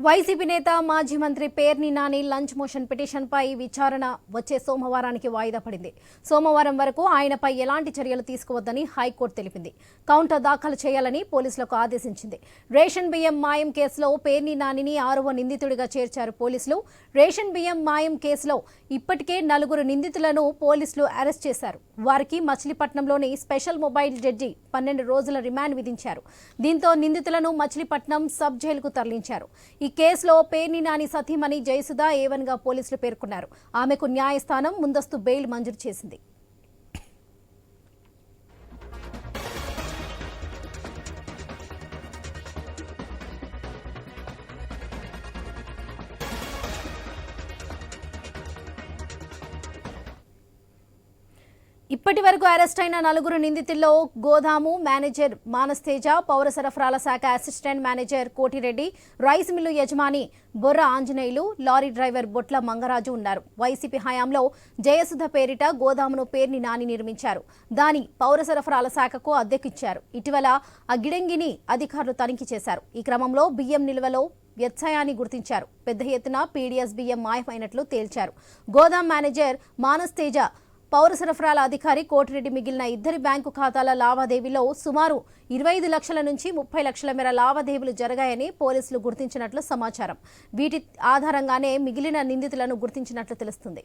YCP నేత మాజీ మంత్రి పేర్ని నాని లంచ్ మోషన్ పిటిషన్పై విచారణ వచ్చే సోమవారానికి వాయిదా పడింది. సోమవారం వరకు ఆయనపై ఎలాంటి చర్యలు తీసుకోవద్దని హైకోర్టు తెలిపింది. కౌంటర్ దాఖలు చేయాలని పోలీసులకు ఆదేశించింది. రేషన్ బియ్యం మాయం కేసులో పేర్ని నానిని ఆరవ నిందితుడిగా చేర్చారు పోలీసులు. రేషన్ బియ్యం మాయం కేసులో ఇప్పటికే నలుగురు నిందితులను పోలీసులు అరెస్ట్ చేశారు. వారికి మచిలీపట్నంలోని స్పెషల్ మొబైల్ జడ్జి పన్నెండు రోజుల రిమాండ్ విధించారు. దీంతో నిందితులను మచిలీపట్నం సబ్ జైలుకు తరలించారు. ఈ కేసులో పేర్ని నాని సతీమణి జయసుధ ఏవన్గా పోలీసులు పేర్కొన్నారు. ఆమెకు న్యాయస్థానం ముందస్తు బెయిల్ మంజూరు చేసింది. ఇప్పటి వరకు అరెస్ట్ అయిన నలుగురు నిందితుల్లో గోదాము మేనేజర్ మానస్తేజ పౌర సరఫరాల శాఖ assistant manager Kotireddy rice mill యజమాని బొర్ర ఆంజనేయులు లారీ డ్రైవర్ బొట్ల మంగరాజు ఉన్నారు. వైసీపీ హయాంలో జయసుధ పేరిట గోదామును పేర్ని నాని నిర్మించారు. దాని పౌర సరఫరాల శాఖకు అద్దెకిచ్చారు. ఇటీవల ఆ గిడంగిని అధికారులు తనిఖీ చేశారు. ఈ క్రమంలో బియ్యం నిల్వలో వ్యత్సయాన్ని గుర్తించారు. పెద్ద ఎత్తున పీడీఎస్ బియ్యం మాయమైనట్లు తేల్చారు. గోదాం మేనేజర్ మానస్ తేజ పౌర సరఫరాల అధికారి కోటిరెడ్డి మిగిలిన ఇద్దరి బ్యాంకు ఖాతాల లావాదేవీలో సుమారు ఇరవై ఐదు లక్షల నుంచి ముప్పై లక్షల మేర లావాదేవీలు జరిగాయని పోలీసులు గుర్తించినట్లు సమాచారం. వీటి ఆధారంగానే మిగిలిన నిందితులను గుర్తించినట్లు తెలుస్తుంది.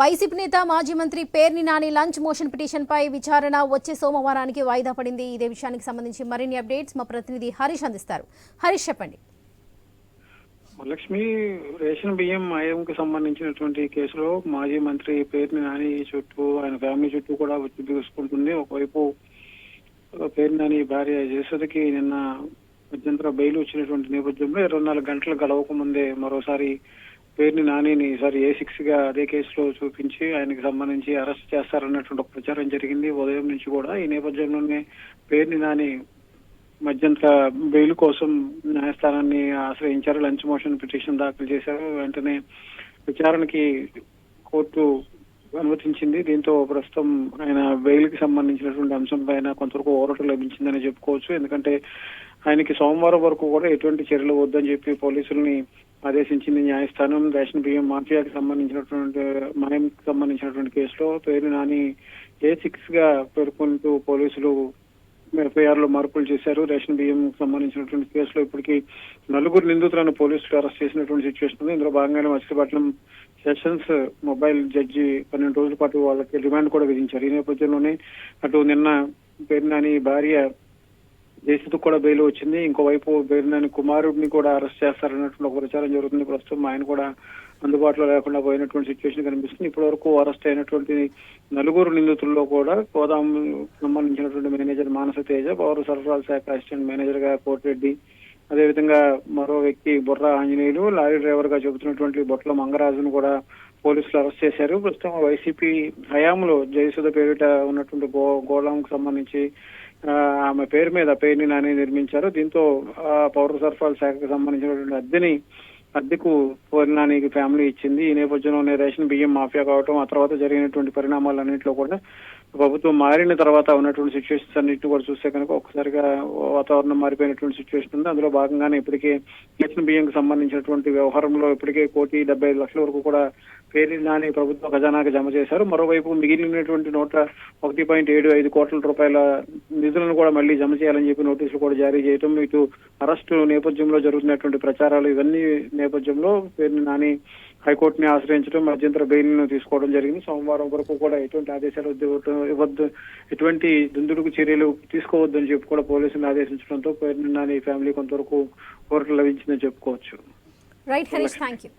వైసీపీ నేత మాజీ మంత్రి పేర్ని నాని లంచ్ మోషన్ పిటిషన్పై విచారణ వచ్చే సోమవారానికి వాయిదా పడింది. ఇదే విషయానికి సంబంధించి మరిన్ని అప్డేట్స్ మా ప్రతినిధి హరీష్ అందిస్తారు. హరీష్ చెప్పండి. లక్ష్మి రేషన్ బియ్యం మాయంకి సంబంధించినటువంటి కేసులో మాజీ మంత్రి పేరుని నాని చుట్టూ ఆయన ఫ్యామిలీ చుట్టూ కూడా వచ్చి తీసుకుంటుంది ఒకవైపు పేరు నాని భార్య జయసుధకి నిన్న మధ్యంతర బెయిల్ వచ్చినటువంటి నేపథ్యంలో ఇరవై నాలుగు గంటలు గడవక ముందే మరోసారి పేరుని నానిని ఈసారి ఏ సిక్స్గా అదే కేసులో చూపించి ఆయనకి సంబంధించి అరెస్ట్ చేస్తారన్నటువంటి ఒక ప్రచారం జరిగింది. ఉదయం నుంచి కూడా ఈ నేపథ్యంలోనే పేరుని నాని మధ్యంతర బెయిల్ కోసం న్యాయస్థానాన్ని ఆశ్రయించారు. లంచ్ మోషన్ పిటిషన్ దాఖలు చేశారు. వెంటనే విచారణకి కోర్టు అనుమతించింది. దీంతో ప్రస్తుతం ఆయన బెయిల్కి సంబంధించినటువంటి అంశం పైన కొంతవరకు ఊరట లభించిందని చెప్పుకోవచ్చు. ఎందుకంటే ఆయనకి సోమవారం వరకు కూడా ఎటువంటి చర్యలు వద్దని చెప్పి పోలీసుల్ని ఆదేశించింది న్యాయస్థానం. రేషన్ బియ్యం మాఫియాకి సంబంధించినటువంటి మాయంకి సంబంధించినటువంటి కేసులో పేరు నాని ఏ సిక్స్గా పేర్కొంటూ పోలీసులు ఎఫ్ఐఆర్లో మార్పులు చేశారు. రేషన్ బియ్యం సంబంధించినటువంటి కేసులో ఇప్పటికీ నలుగురు నిందితులను పోలీసులు అరెస్ట్ చేసినటువంటి సిచ్యువేషన్ ఉంది. ఇందులో భాగంగానే మచిలీపట్నం సెషన్స్ మొబైల్ జడ్జి పన్నెండు రోజుల పాటు వాళ్ళకి రిమాండ్ కూడా విధించారు. ఈ నేపథ్యంలోనే అటు నిన్న పేర్నాని భార్య జయసుధ కూడా బెయిల్ వచ్చింది. ఇంకోవైపు పేరునాని కుమారుడిని కూడా అరెస్ట్ చేస్తారన్నటువంటి ఒక ప్రచారం జరుగుతుంది. ప్రస్తుతం ఆయన కూడా అందుబాటులో లేకుండా పోయినటువంటి సిచ్యువేషన్ కనిపిస్తుంది. ఇప్పటి వరకు అరెస్ట్ అయినటువంటి నలుగురు నిందితుల్లో కూడా గోదాం సంబంధించినటువంటి మేనేజర్ మానస తేజ పౌర సరఫరాల శాఖ అసిస్టెంట్ మేనేజర్గా కోటిరెడ్డి అదేవిధంగా మరో వ్యక్తి బుర్ర ఆంజనేయులు లారీ డ్రైవర్గా చెబుతున్నటువంటి బొట్ల మంగరాజును కూడా పోలీసులు అరెస్ట్ చేశారు. ప్రస్తుతం వైసీపీ హయాంలో జయసుధ పేరిట ఉన్నటువంటి గో గోళంకు సంబంధించి ఆమె పేరు మీద పేరుని నాని నిర్మించారు. దీంతో ఆ, పౌర సరఫరాల శాఖకు సంబంధించినటువంటి అద్దెని అద్దెకు నానికి ఫ్యామిలీ ఇచ్చింది. ఈ నేపథ్యంలోనే రేషన్ బియ్యం మాఫియా కావటం ఆ తర్వాత జరిగినటువంటి పరిణామాలన్నింటిలో కూడా ప్రభుత్వం మారిన తర్వాత ఉన్నటువంటి సిచ్యువేషన్స్ అన్నింటిని కూడా చూస్తే కనుక ఒక్కసారిగా వాతావరణం మారిపోయినటువంటి సిచ్యువేషన్ ఉంది. అందులో భాగంగానే ఇప్పటికే రేషన్ బియ్యంకి సంబంధించినటువంటి వ్యవహారంలో ఇప్పటికే కోటి డెబ్బై ఐదు లక్షల వరకు కూడా పేరు నాని ప్రభుత్వ ఖజానాకి జమ చేశారు. మరోవైపు మిగిలినటువంటి నూట ఒకటి పాయింట్ ఏడు ఐదు కోట్ల రూపాయల నిధులను కూడా మళ్ళీ జమ చేయాలని చెప్పి నోటీసులు కూడా జారీ చేయటం ఇటు అరెస్టు నేపథ్యంలో జరుగుతున్నటువంటి ప్రచారాలు ఇవన్నీ నేపథ్యంలో పేరు నాని హైకోర్టుని ఆశ్రయించడం మధ్యంతర బెయిల్ను తీసుకోవడం జరిగింది. సోమవారం వరకు కూడా ఎటువంటి ఆదేశాలు వద్దు ఇవ్వద్దు ఎటువంటి దుందుడుకు చర్యలు తీసుకోవద్దని చెప్పి కూడా పోలీసులు ఆదేశించడంతో పేరు నాని ఫ్యామిలీ కొంతవరకు ఊరట లభించిందని చెప్పుకోవచ్చు. Right Harish thank you